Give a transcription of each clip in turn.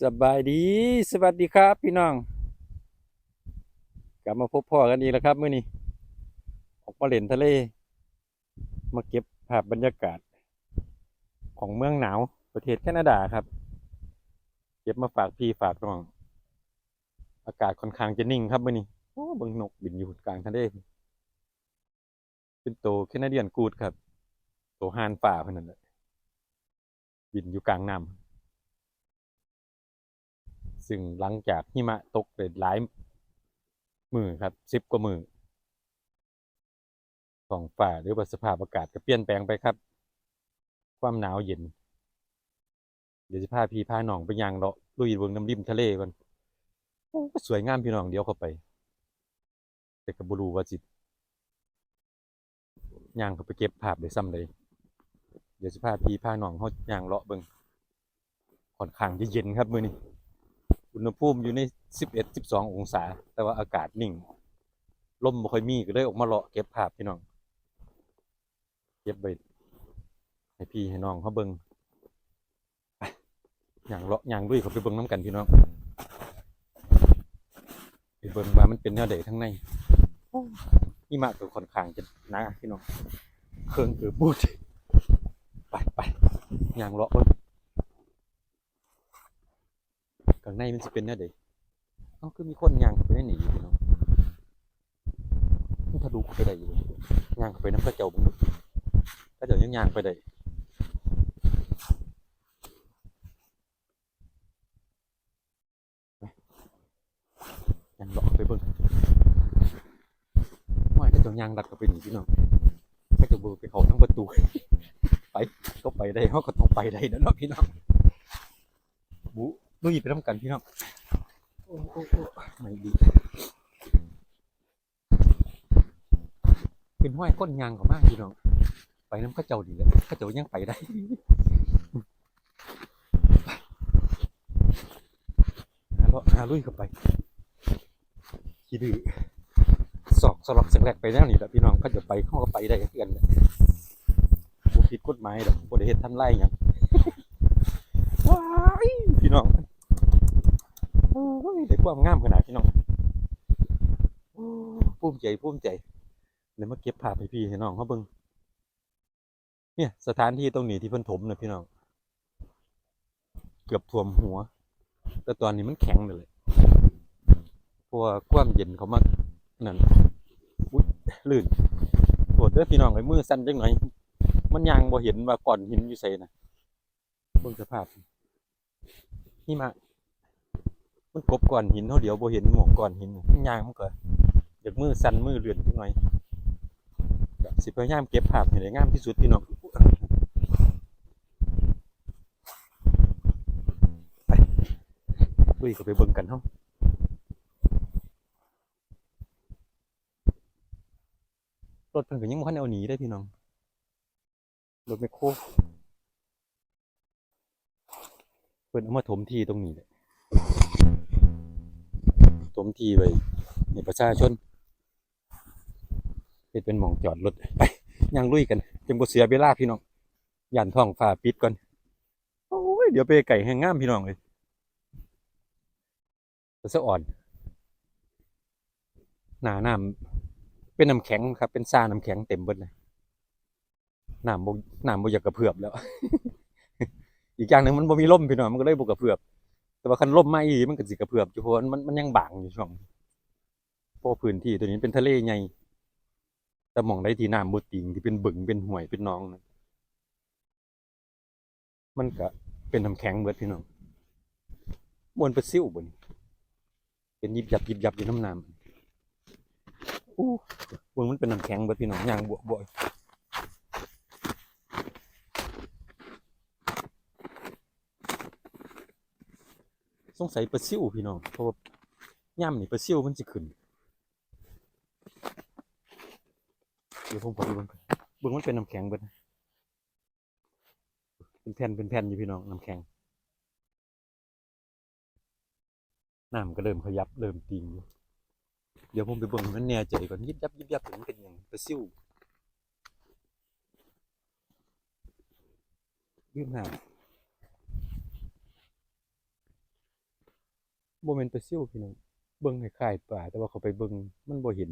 สบายดีสวัสดีครับ พี่น้อง กลับมาพบพ่อกันอีกแล้วครับมื้อนี้ออกมาเล่นทะเล มาเก็บภาพบรรยากาศ ของเมืองหนาวประเทศแคนาดาครับ เก็บมาฝากพี่ฝากน้อง อากาศค่อนข้างจะนิ่งครับมื้อนี้โอ้บิ่งนกบินอยู่กลางทะเลเป็นโตแคนาเดียนกูดครับ โตฮานป่าเพิ่อนนั่นแหละบินอยู่กลางน้ำ ซึ่งหลังจากหิมะตกเลยหลายมือครับสิบกว่ามือท้องฟ้าหรือว่าสภาพอากาศก็เปลี่ยนแปลงไปครับ ความหนาวเย็น เดี๋ยวจะพาพี่พาหนองไปย่างเลาะลุยเบิ่งน้ำริมทะเลก่อนโอ้สวยงามพี่น้องเดียวเข้าไป แต่ก็บ่รู้ว่าสิตย่างเข้าไปเก็บภาพได้ซ้ำเลย เดี๋ยวจะพาพี่พาหนองเฮาย่างเลาะเบิงค่อนข้างจะเย็นครับมื้อนี้ อุณหภูมิอยู่ใน 11 12 องศา แต่ว่าอากาศนิ่งลมบ่ค่อยมีก็เลยออกมาเลาะเก็บภาพพี่น้อง เก็บไว้ให้พี่ให้น้องเขาเบิ่งอย่างเลาะอย่างด้วยเขาไปเบิ่งน้ำกันพี่น้องไปเบิ่งว่ามันเป็นแนวใดทั้งในนี่มากก็ค่อนข้างจะหนาพี่น้องเครื่องเกือบบูดไปไปอย่างเลาะเบิง ข้างในมันสิเป็นแนวใดเอ้าคือมีคนย่างเข้าไปในนี่อยู่พี่น้องมันทะลุเข้าไปได้อยู่ย่างเข้าไปน้ำกระเจ้าบ่กระเจ้ายังย่างไปได้ย่างเลาะเข้าไปเบิ่งว่ากระเจ้าย่างลัดเข้าไปนี่พี่น้องกระเจ้าบ่ไปเขาทั้งประตูไปก็ไปได้เฮาก็ต้องไปได้นะเนาะพี่น้องบุ ลุยไปนํกันพี่น้องโอ้โอ้โอ้ไม่ดีเป็นห้อยก้นยางของมากพี่น้องไปน้ำข้าเจ้าดีแล้วข้าเจ้ายังไปได้หาเลาะหาลุยเข้าไปขี้ดื้อสอกสลอกสังแรกไปแล้วนี่แหละพี่น้องข้าจะไปเข้าก็ไปได้เพื่อนเลยผิดกฎหมายดอกบ่ได้เฮ็ดทำไรหยัง ว้ายพี่น้อง โอ้ย ได้ความงามขนาดพี่น้องโอ้ภูมิใจภูมิใจเดี๋ยวมาเก็บภาพให้พี่ให้น้องเขาเบิ่งเนี่ย สถานที่ตรงนี้ที่เพิ่นถมนะพี่น้อง เกือบท่วมหัว แต่ตอนนี้มันแข็งเลยเพราะว่าความเย็นเขามานั่นอุ๊ยลื่นปวดเด้อพี่น้องไอ้มือสั่นจังหน่อย มันยังบ่เห็นว่าก่อนหินอยู่ไสนะเบิ่งสภาพนี่มา มันกบก่อนหินเท่าเดียวบ่เห็นหมองก่อนหินมันยางมันก็อยากมือสั่นมือเลือนจังหน่อยสิพยายามเก็บภาพให้ได้งามที่สุดพี่น้องไปลุยก็ไปเบิ่งกันเฮารถเพิ่นก็ยังบ่ทันเอาหนีได้พี่น้องรถแมคโครเพิ่นเอามาถมที่ตรงนี้แหละ มทีไปในประชาชนเฮ็ดเป็นหมองจอดรถไปย่างลุยกันจังบ่เสียเวลาพี่น้องย่านท้องฟ้าปิดก่อนโอ้ยเดี๋ยวไปไก่แห้งงามพี่น้องเลยสะอ่อน หนาน้ำเป็นน้ำแข็งครับ เป็นซาน้ำแข็งเต็มเบิดเลยน้ำบ่น้ำบ่อยากกระเพื่อมแล้ว อีกอย่างหนึ่งมันบ่มีลมพี่น้องมันก็เลยบ่กระเพื่อม แต่ว่าคันล่มมาอีมันก็สิกระเพื่อมอยู่เพราะว่ามันมันยังบางอยู่ช่วงเพราะว่าพื้นที่ตัวนี้เป็นทะเลใหญ่แต่มองได้ที่น้ำบ่ติงที่เป็นบึงเป็นห้วยเป็นหนองนั่นมันก็เป็นน้ำแข็งเบิดพี่น้องมวนเป็นซิ่วบนเป็นยิบยับยิบยับอยู่น้ำน้ำอู้เบิ่งมันเป็นน้ำแข็งเบิดพี่น้องย่างบวบว งสัยปลาซิ่วพี่น้องเพราะว่าย่ำนี่ปลาซิ่วมันจะขึ้นเดี๋ยวผมขอดูเบิ่งเบิ่งมันเป็นน้ำแข็งเบิดนะเป็นแผ่นเป็นแผ่นอยู่พี่น้องน้ำแข็งน้ำก็เริ่มขยับเริ่มติงอยู่เดี๋ยวผมไปเบิ่งมันแน่ใจก่อนยิบยับยิบยับถึงเป็นหยังปลาซิ่วยืมน้ บ่แม่นปลาซิ่วพี่น้องเบิ่งคล้ายๆปลาแต่ว่าเขาไปเบิ่งมันบ่เห็น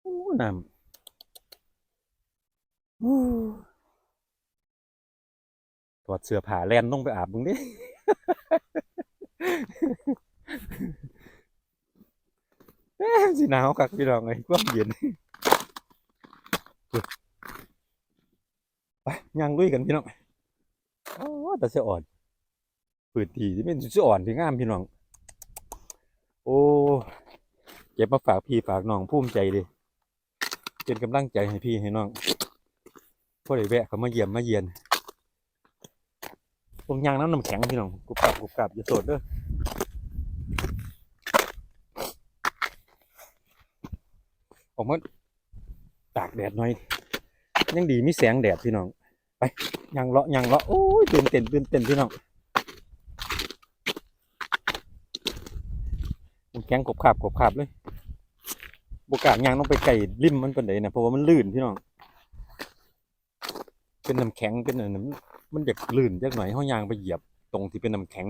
โอ้น้ำถอดเสื้อผ้าแล่นลงไปอาบมึงดิเอ้ยสิหนาวคักพี่น้องไอ้ความเย็นไปย่างลุยกันพี่น้องโอ้แต่เสียอ่อน ปืนทีที่เป็นเสียอ่อนที่งามพี่น้อง โอ้เก็บมาฝากพี่ฝากน้องภูมิใจเลยเป็นกำลังใจให้พี่ให้น้องพอได้แวะเขามาเยี่ยมมาเยียนตรงยางน้ำน้ำแข็งพี่น้องกรุบกรับกรุบกรับอย่าโสดเด้อออกมาตากแดดหน่อย ยังดีมีแสงแดดพี่น้อง ไปยังเลาะยังเลาะโอ้ยตื่นเต้นตื่นเต้นพี่น้องมัน แข็งกบขาบกบขาบเลยบกาศยางต้องไปไก่ริมมันเป็นไดนะเพราะว่ามันลื่นพี่น้องเป็นน้ำแข็งเป็นอะไรนะมันมันอยากลื่นจักหน่อยห้อยางไปเหยียบตรงที่เป็นน้ำแข็ง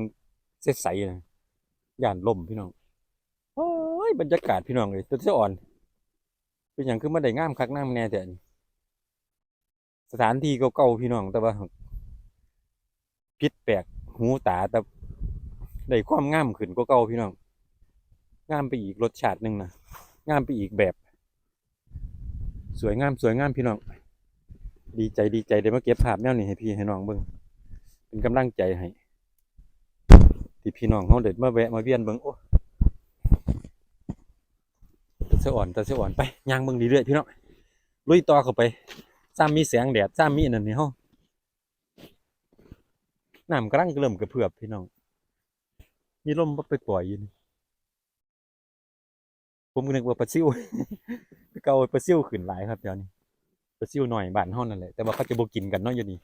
ใสๆนะย่านล่มพี่น้องโอ้ยบรรยากาศพี่น้องเลยตัวเสียอ่อน เป็นอย่างคือมาได้งามคักน้ำแน่แต่สถานที่เก่าๆพี่น้องแต่ว่าพิษแปลกหูตาแต่ได้ความงามขึ้นกว่าเก่าพี่น้อง งามไปอีกรสชาติหนึ่งนะงามไปอีกแบบ สวยงามสวยงามพี่น้อง ดีใจดีใจได้มาเก็บภาพแนวนี้ให้พี่ให้น้องเบิ่งเป็นกำลังใจให้ที่พี่น้องเขาเด็ดมาแวะมาเวียนเบิ่งโอ้ตะเสอ่อนตะเสอ่อนไปย่างเบิ่งดีเรื่อยๆพี่น้องลุยต่อเข้าไปซ้ำมีแสงแดดซ้ำมีอันนั่นนี่เฮาน้ำกำลังเริ่มกระเพื่อมพี่น้องมีลมบ่ไปปล่อยอยู่นี่ ผมก็นึกว่าปลาซิวเก่าปลาซิวขึ้นหลายครับเดี๋ยวนี้ปลาซิวหน่อยบ้านเฮานั่นแหละแต่ว่าเขาจะบกินกันเนาะอยู่นี่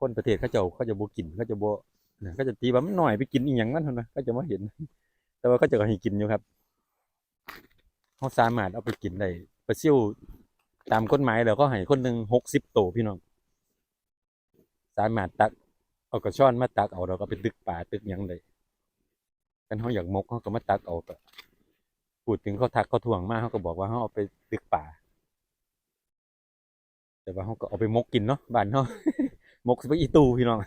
คนประเทศเขาจ้าเขาจะบกินเขาจะบเขาจะตีว่ามันหน่อยไปกินอีหยังมันเท่านั้นเขาจะมาเห็น แต่ว่าเขาจะให้กินอยู่ครับเขาสามารถเอาไปกินได้ปลาซิวตามกฎหมายแล้วก็ให้คนหนึ่งหกสิบโตวพี่น้องสามารถตักเอากระชอนมาตักเอาเราก็ไปตึกป่าตึกยังได้กันเขาอยากมกเขาก็มาตักเอาก็ พูดถึงเขาทักเขาทวงมากเขาก็บอกว่าเขาเอาไปตึกป่า แต่ว่าเขาก็เอาไปมกกินเนาะบ้านเขามกไปอีตูพี่น้อง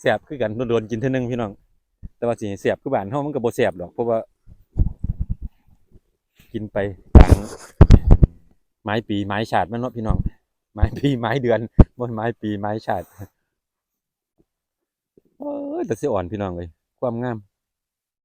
แสบคือกันโดนๆกินเท่านึงพี่น้อง แต่ว่าสิแสบคือบ้านเขามันก็บ่แสบหรอกเพราะว่า กินไปต่างไม้ปีไม้ชาติแมันเนาะพี่น้อง ไม้ปีไม้เดือนบนไม้ปีไม้ชาติโอ้ยแต่เสียอ่อนพี่น้องเลยความงาม